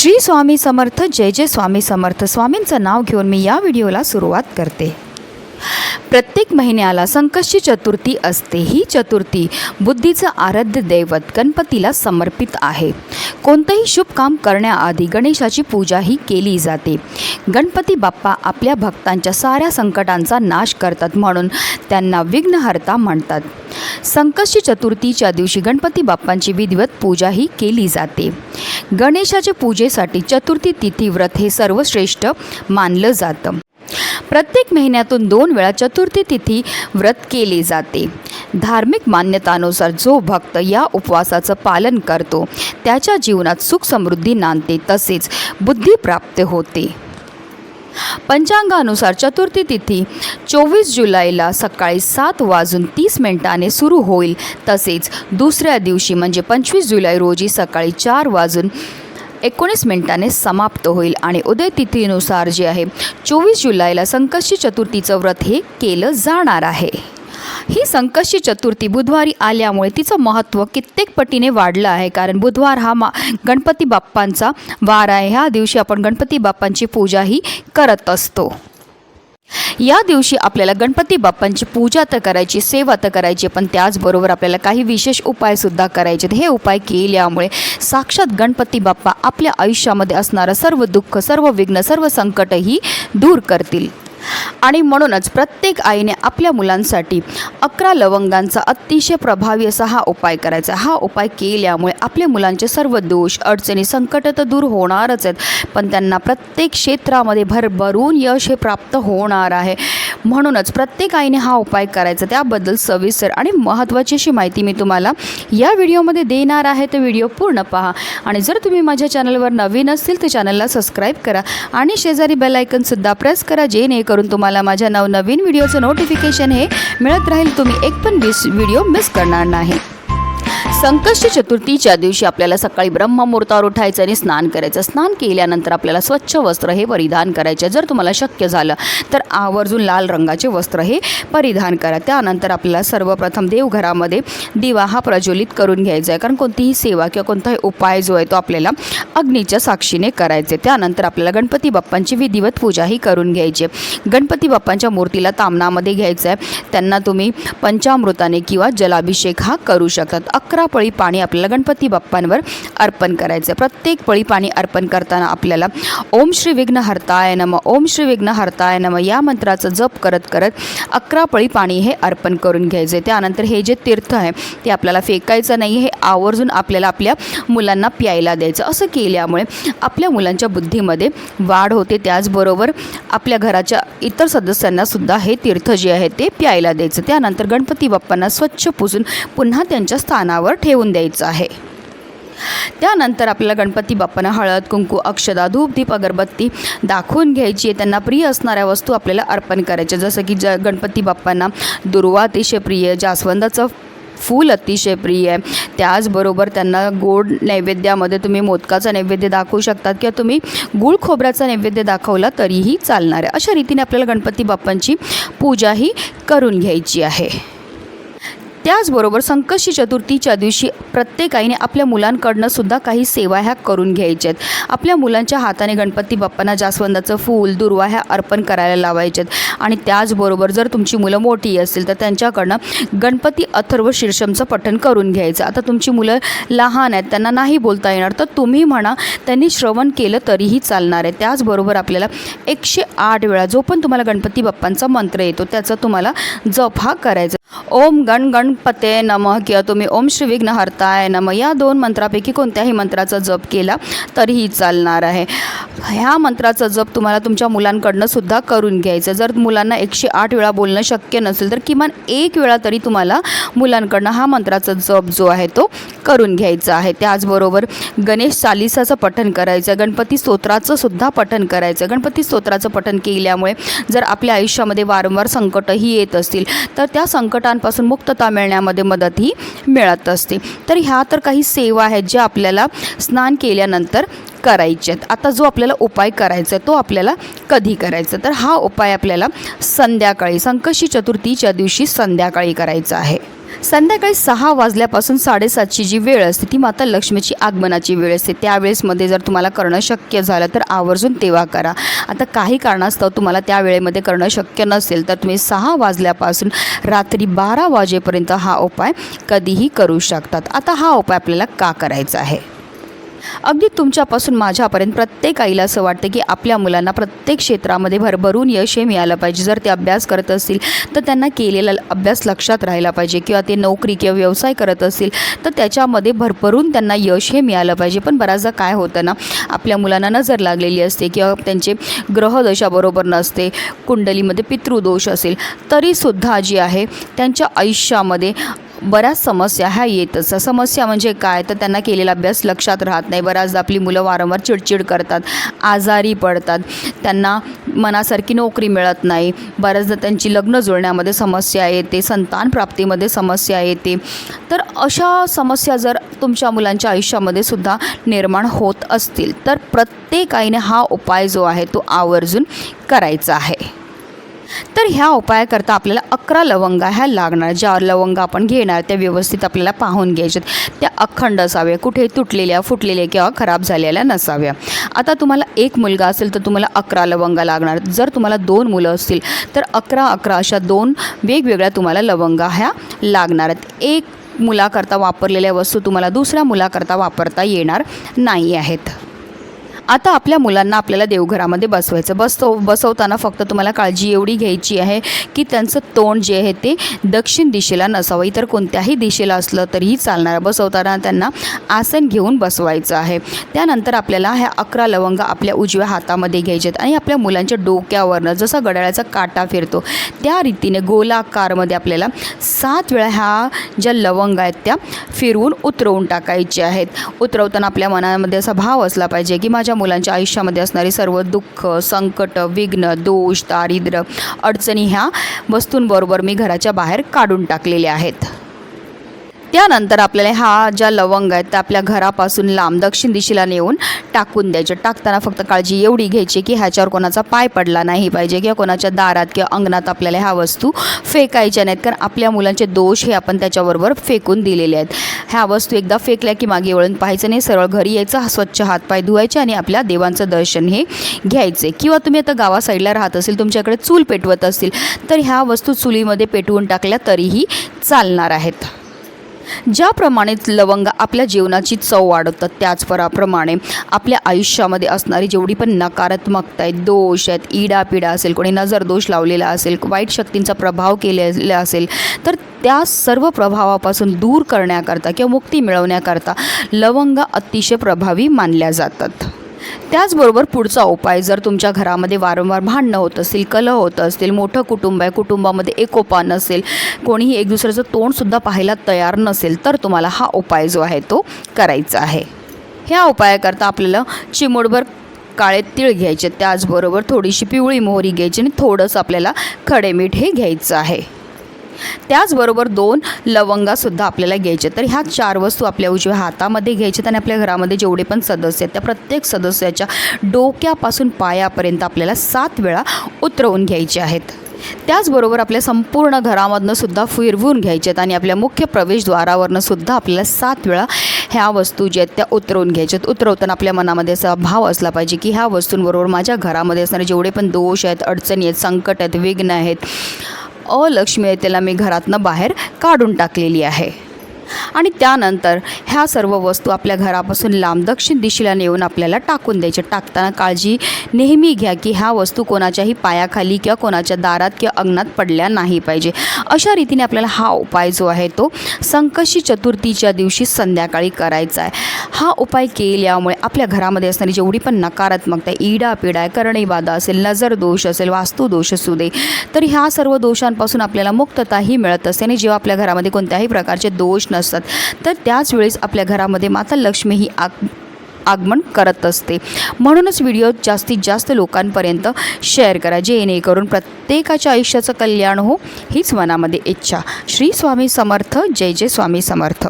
श्री स्वामी समर्थ जय जय स्वामी समर्थ. स्वामींचं नाव घेऊन मी या व्हिडिओला सुरुवात करते. प्रत्येक महिन्याला संकष्टी चतुर्थी असते. ही चतुर्थी बुद्धीचं आराध्य दैवत गणपतीला समर्पित आहे. कोणतंही शुभ काम करण्याआधी गणेशाची पूजा ही केली जाते. गणपती बाप्पा आपल्या भक्तांच्या साऱ्या संकटांचा नाश करतात म्हणून त्यांना विघ्नहर्ता म्हणतात. संकष्टी चतुर्थीच्या दिवशी गणपती बाप्पांची विधिवत पूजाही केली जाते. गणेशाच्या पूजेसाठी चतुर्थी तिथी व्रत हे सर्वश्रेष्ठ मानलं जातं. प्रत्येक महिन्यातून दोन वेळा चतुर्थी तिथी व्रत केले जाते. धार्मिक मान्यतानुसार जो भक्त या उपवासाचं पालन करतो त्याच्या जीवनात सुख समृद्धी नांदते तसेच बुद्धी प्राप्त होते. पंचांगानुसार चतुर्थी तिथी चोवीस जुलैला सकाळी सात वाजून तीस मिनिटाने सुरू होईल. तसेच दुसऱ्या दिवशी म्हणजे पंचवीस जुलै रोजी सकाळी चार वाजून एकोणीस मिनिटाने समाप्त होईल. आणि उदय तिथीनुसार जे आहे चोवीस जुलैला संकष्टी चतुर्थीचं व्रत हे केलं जाणार आहे. ही संकष्टी चतुर्थी बुधवारी आल्यामुळे तिचं महत्त्व कित्येक पटीने वाढलं आहे. कारण बुधवार हा मा गणपती बाप्पांचा वार आहे. ह्या दिवशी आपण गणपती बाप्पांची पूजाही करत असतो. या दिवशी आपल्याला गणपती बाप्पांची पूजा तर करायची सेवा तर करायची पण त्याचबरोबर आपल्याला काही विशेष उपायसुद्धा करायचे हे उपाय केल्यामुळे साक्षात गणपती बाप्पा आपल्या आयुष्यामध्ये असणारं सर्व दुःख सर्व विघ्न सर्व संकटही दूर करतील. आणि म्हणूनच प्रत्येक आईने आपल्या मुलांसाठी अकरा लवंगांचा अतिशय प्रभावी असा हा उपाय करायचा. हा उपाय केल्यामुळे आपल्या मुलांचे सर्व दोष अडचणी संकट तर दूर होणारच आहेत पण त्यांना प्रत्येक क्षेत्रामध्ये भरभरून यश हे प्राप्त होणार आहे. म्हणूनच प्रत्येक आईने हा उपाय करायचा. त्याबद्दल सविस्तर आणि महत्त्वाची अशी माहिती मी तुम्हाला या व्हिडिओमध्ये देणार आहे. तर व्हिडिओ पूर्ण पहा. आणि जर तुम्ही माझ्या चॅनलवर नवीन असतील तर चॅनलला सबस्क्राईब करा आणि शेजारी बेल आयकनसुद्धा प्रेस करा जेणेकरून तुम्हाला माझ्या नवनवीन व्हिडिओचं नोटिफिकेशन हे मिळत राहील. तुम्ही एक पण मिस व्हिडिओ मिस करणार नाही. संकष्ट चतुर्थीच्या दिवशी आपल्याला सकाळी ब्रह्ममुहूर्तावर उठायचं आणि स्नान करायचं. स्नान केल्यानंतर आपल्याला स्वच्छ वस्त्र हे परिधान करायचे. जर तुम्हाला शक्य झालं तर आवर्जून लाल रंगाचे वस्त्र हे परिधान करा. त्यानंतर आपल्याला सर्वप्रथम देवघरामध्ये दिवा हा प्रज्वलित करून घ्यायचा आहे. कारण कोणतीही सेवा किंवा कोणताही उपाय जो आहे तो आपल्याला अग्नीच्या साक्षीने करायचे. त्यानंतर आपल्याला गणपती बाप्पांची विधिवत पूजाही करून घ्यायची गणपती बाप्पांच्या मूर्तीला तामणामध्ये घ्यायचं आहे. त्यांना तुम्ही पंचामृताने किंवा जलाभिषेक हा करू शकतात. अकरा पळी पाणी आपल्याला गणपती बाप्पांवर अर्पण करायचं आहे. प्रत्येक पळी पाणी अर्पण करताना आपल्याला ओम श्री विघ्न हरताय नम ओम श्री विघ्न हरताय नम या मंत्राचा जप करत करत अकरा पळी पाणी हे अर्पण करून घ्यायचे त्यानंतर हे जे तीर्थ आहे ते आपल्याला फेकायचं नाही हे आवर्जून आपल्याला आपल्या मुलांना प्यायला द्यायचं. असं केल्यामुळे आपल्या मुलांच्या बुद्धीमध्ये वाढ होते. त्याचबरोबर आपल्या घराच्या इतर सदस्यांना सुद्धा हे तीर्थ जे आहे ते प्यायला द्यायचं. त्यानंतर गणपती बाप्पांना स्वच्छ पुसून पुन्हा त्यांच्या स्थानावर ठेवून द्यायचं आहे. त्यानंतर आपल्याला गणपती बाप्पांना हळद कुंकू अक्षदा धूप दीप अगरबत्ती दाखवून घ्यायची आहे. त्यांना प्रिय असणाऱ्या वस्तू आपल्याला अर्पण करायच्या जसं की ज गणपती बाप्पांना दुर्वा अतिशय प्रिय जास्वंदाचं फूल अतिशय प्रिय आहे. त्याचबरोबर त्यांना गोड नैवेद्यामध्ये तुम्ही मोदकाचा नैवेद्य दाखवू शकतात किंवा तुम्ही गुळ खोबऱ्याचा नैवेद्य दाखवला तरीही चालणार आहे. अशा रीतीने आपल्याला गणपती बाप्पांची पूजाही करून घ्यायची आहे. त्याचबरोबर संकष्टी चतुर्थीच्या दिवशी प्रत्येक आईने आपल्या मुलांकडनं सुद्धा काही सेवा ह्या करून घ्यायच्यात. आहेत आपल्या मुलांच्या हाताने गणपती बाप्पांना जास्वंदाचं फूल दुर्वा ह्या अर्पण करायला लावायच्यात. आणि त्याचबरोबर जर तुमची मुलं मोठी असतील तर त्यांच्याकडनं गणपती अथर्व शीर्षमचं पठण करून घ्यायचं. आता तुमची मुलं लहान आहेत त्यांना नाही बोलता येणार तर तुम्ही म्हणा त्यांनी श्रवण केलं तरीही चालणार आहे. त्याचबरोबर आपल्याला एकशे आठ वेळा जो पण तुम्हाला गणपती बाप्पांचा मंत्र येतो त्याचा तुम्हाला जप हा करायचा. ओम गण गणपते नमः किंवा तुम्ही ओम श्री विघ्नहर्ताय नम. या दोन मंत्रापैकी कोणत्याही मंत्राचा जप केला तरीही चालणार आहे. ह्या मंत्राचा जप तुम्हाला तुमच्या मुलांकडनं सुद्धा करून घ्यायचं जर मुलांना एकशे आठ वेळा बोलणं शक्य नसेल तर किमान एक वेळा तरी तुम्हाला मुलांकडनं हा मंत्राचा जप जो आहे तो करून घ्यायचा आहे. त्याचबरोबर गणेश चालिसाचं पठण करायचं गणपती स्तोत्राचं सुद्धा पठण करायचं. गणपती स्तोत्राचं पठण केल्यामुळे जर आपल्या आयुष्यामध्ये वारंवार संकटही येत असतील तर त्या संकटांपासून मुक्तता मिळण्यामध्ये मदत ही मिळत असते. तर ह्या तर काही सेवा आहेत ज्या आपल्याला स्नान केल्यानंतर करायचे आहेत. आता जो आपल्याला उपाय करायचा आहे तो आपल्याला कधी करायचा तर हा उपाय आपल्याला संध्याकाळी संकष्टी चतुर्थीच्या दिवशी संध्याकाळी करायचा आहे. संध्याकाळी सहा वाजल्यापासून साडेसातची जी वेळ असते ती माता लक्ष्मीची आगमनाची वेळ असते. त्यावेळेसमध्ये जर तुम्हाला करणं शक्य झालं तर आवर्जून तेव्हा करा. आता काही कारणास्तव तुम्हाला त्या वेळेमध्ये करणं शक्य नसेल तर तुम्ही सहा वाजल्यापासून रात्री बारा वाजेपर्यंत हा उपाय कधीही करू शकतात. आता हा उपाय आपल्याला का करायचा आहे? अगदी तुमच्यापासून माझ्यापर्यंत प्रत्येक आईला असं वाटतं की आपल्या मुलांना प्रत्येक क्षेत्रामध्ये भरभरून यश हे मिळालं पाहिजे. जर ते अभ्यास करत असतील तर त्यांना केलेला अभ्यास लक्षात राहिला पाहिजे किंवा ते नोकरी किंवा व्यवसाय करत असतील तर त्याच्यामध्ये भरभरून त्यांना यश हे मिळालं पाहिजे. पण बऱ्याचदा काय होतं ना आपल्या मुलांना नजर लागलेली असते किंवा त्यांचे ग्रहदशा बरोबर नसते कुंडलीमध्ये पितृदोष असेल तरीसुद्धा जी आहे त्यांच्या आयुष्यामध्ये बऱ्याच समस्या ह्या येतच. समस्या म्हणजे काय? तर त्यांना केलेला अभ्यास लक्षात राहत नाही. बऱ्याचदा आपली मुलं वारंवार चिडचिड करतात आजारी पडतात. त्यांना मनासारखी नोकरी मिळत नाही. बऱ्याचदा त्यांची लग्न जुळण्यामध्ये समस्या येते संतान प्राप्तीमध्ये समस्या येते. तर अशा समस्या जर तुमच्या मुलांच्या आयुष्यामध्ये सुद्धा निर्माण होत असतील तर प्रत्येक आईने हा उपाय जो आहे तो आवर्जून करायचा आहे. तर ह्या उपायाकरता आपल्याला अकरा लवंगा ह्या लागणार. ज्या लवंगा आपण घेणार त्या व्यवस्थित आपल्याला पाहून घ्यायच्यात. त्या अखंड असाव्या. कुठे तुटलेल्या फुटलेल्या किंवा खराब झालेल्या नसाव्या. आता तुम्हाला एक मुलगा असेल तर तुम्हाला अकरा लवंगा लागणार. जर तुम्हाला दोन मुलं असतील तर अकरा अकरा अशा दोन वेगवेगळ्या तुम्हाला लवंगा ह्या लागणार आहेत. एक मुलाकरता वापरलेल्या वस्तू तुम्हाला दुसऱ्या मुलाकरता वापरता येणार नाही आहेत. आता आपल्या मुलांना आपल्याला देवघरामध्ये बसवायचं. बसतो बसवताना फक्त तुम्हाला काळजी एवढी घ्यायची आहे की त्यांचं तोंड जे आहे ते दक्षिण दिशेला नसावं. इतर कोणत्याही दिशेला असलं तरीही चालणार. बसवताना त्यांना आसन घेऊन बसवायचं आहे. त्यानंतर आपल्याला ह्या अकरा लवंग आपल्या उजव्या हातामध्ये घ्यायच्यात आणि आपल्या मुलांच्या डोक्यावरनं जसा घड्याळाचा काटा फिरतो त्या रीतीने गोलाकारमध्ये आपल्याला सात वेळा ह्या ज्या लवंग आहेत त्या फिरवून उतरवून टाकायच्या आहेत. उतरवताना आपल्या मनामध्ये असा भाव असला पाहिजे की माझ्या मुलांच्या आयुष्यामध्ये असणारी सर्व दुःख संकट विघ्न दोष दारिद्र्य अडचणी ह्या वस्तूंबरोबर मी घराच्या बाहेर काढून टाकलेल्या आहेत. त्यानंतर आपल्याला हा ज्या लवंग आहेत त्या आपल्या घरापासून लांब दक्षिण दिशेला नेऊन टाकून द्यायचे. टाकताना फक्त काळजी एवढी घ्यायची की ह्याच्यावर कोणाचा पाय पडला नाही पाहिजे किंवा कोणाच्या दारात किंवा अंगणात आपल्याला ह्या वस्तू फेकायच्या नाहीत. कारण आपल्या मुलांचे दोष हे आपण त्याच्याबरोबर फेकून दिलेले आहेत. ह्या वस्तू एकदा फेकल्या की मागे वळून पाहायचं नाही. सरळ घरी यायचं स्वच्छ हातपाय धुवायचे आणि आपल्या देवांचं दर्शन हे घ्यायचे. किंवा तुम्ही आता गावा साईडला राहत असेल तुमच्याकडे चूल पेटवत असतील तर ह्या वस्तू चुलीमध्ये पेटवून टाकल्या तरीही चालणार आहेत. ज्याप्रमाणे लवंग आपल्या जीवनाची चव वाढवतात त्याचप्रमाणे आपल्या आयुष्यामध्ये असणारी जेवढी पण नकारात्मकता आहेत दोष आहेत इडापिडा असेल कोणी नजर दोष लावलेला असेल वाईट शक्तींचा प्रभाव केलेला असेल तर त्या सर्व प्रभावापासून दूर करण्याकरता किंवा मुक्ती मिळवण्याकरता लवंग अतिशय प्रभावी मानल्या जातात. त्याचबरोबर पुढचा उपाय जर तुमच्या घरामध्ये वारंवार भांडणं होत असतील कलह होत असतील मोठं कुटुंब आहे कुटुंबामध्ये एकोपा नसेल कोणीही एक दुसऱ्याचं तोंडसुद्धा पाहायला तयार नसेल तर तुम्हाला हा उपाय जो आहे तो करायचा आहे. ह्या उपायाकरता आपल्याला चिमूटभर काळे तीळ घ्यायचे त्याचबरोबर थोडीशी पिवळी मोहरी घ्यायची आणि थोडंसं आपल्याला खडे मीठ हे घ्यायचं आहे. त्याचबरोबर दोन लवंगासुद्धा आपल्याला घ्यायचे तर ह्या चार वस्तू आपल्या उजव्या हातामध्ये घ्यायच्यात आणि आपल्या घरामध्ये जेवढे पण सदस्य आहेत त्या प्रत्येक सदस्याच्या डोक्यापासून पायापर्यंत आपल्याला सात वेळा उतरवून घ्यायचे आहेत. त्याचबरोबर आपल्या संपूर्ण घरामधनं सुद्धा फिरवून घ्यायच्यात आणि आपल्या मुख्य प्रवेशद्वारावरनं सुद्धा आपल्याला सात वेळा ह्या वस्तू ज्या आहेत त्या उतरवून घ्यायच्यात उतरवताना आपल्या मनामध्ये असा भाव असला पाहिजे की ह्या वस्तूंबरोबर माझ्या घरामध्ये असणारे जेवढे पण दोष आहेत अडचणी आहेत संकट आहेत विघ्न आहेत अलक्ष्मी त्याला मी घरातनं बाहेर काढून टाकलेली आहे. आणि त्यानंतर ह्या सर्व वस्तू आपल्या घरापासून लांब दक्षिण दिशेला नेऊन आपल्याला टाकून द्यायच्या टाकताना काळजी नेहमी घ्या की ह्या वस्तू कोणाच्याही पायाखाली किंवा कोणाच्या दारात किंवा अंगणात पडल्या नाही पाहिजे. अशा रीतीने आपल्याला हा उपाय जो आहे तो संकष्टी चतुर्थीच्या दिवशी संध्याकाळी करायचा आहे. हा उपाय केल्यामुळे आपल्या घरामध्ये असणारी जेवढी पण नकारात्मकता इडा पिडा करणीबाधा असेल नजर दोष असेल वास्तुदोष असू दे तर ह्या सर्व दोषांपासून आपल्याला मुक्तताही मिळत असते. आणि जेव्हा आपल्या घरामध्ये कोणत्याही प्रकारचे दोष नसतात नसतात तर त्याच वेळेस आपल्या घरामध्ये माता लक्ष्मी ही आग आगमन करत असते. म्हणूनच व्हिडिओ जास्तीत जास्त लोकांपर्यंत शेअर करा. जेणेकरून प्रत्येकाच्या आयुष्याचं कल्याण हो हीच मनामध्ये इच्छा. श्री स्वामी समर्थ. जय जय स्वामी समर्थ.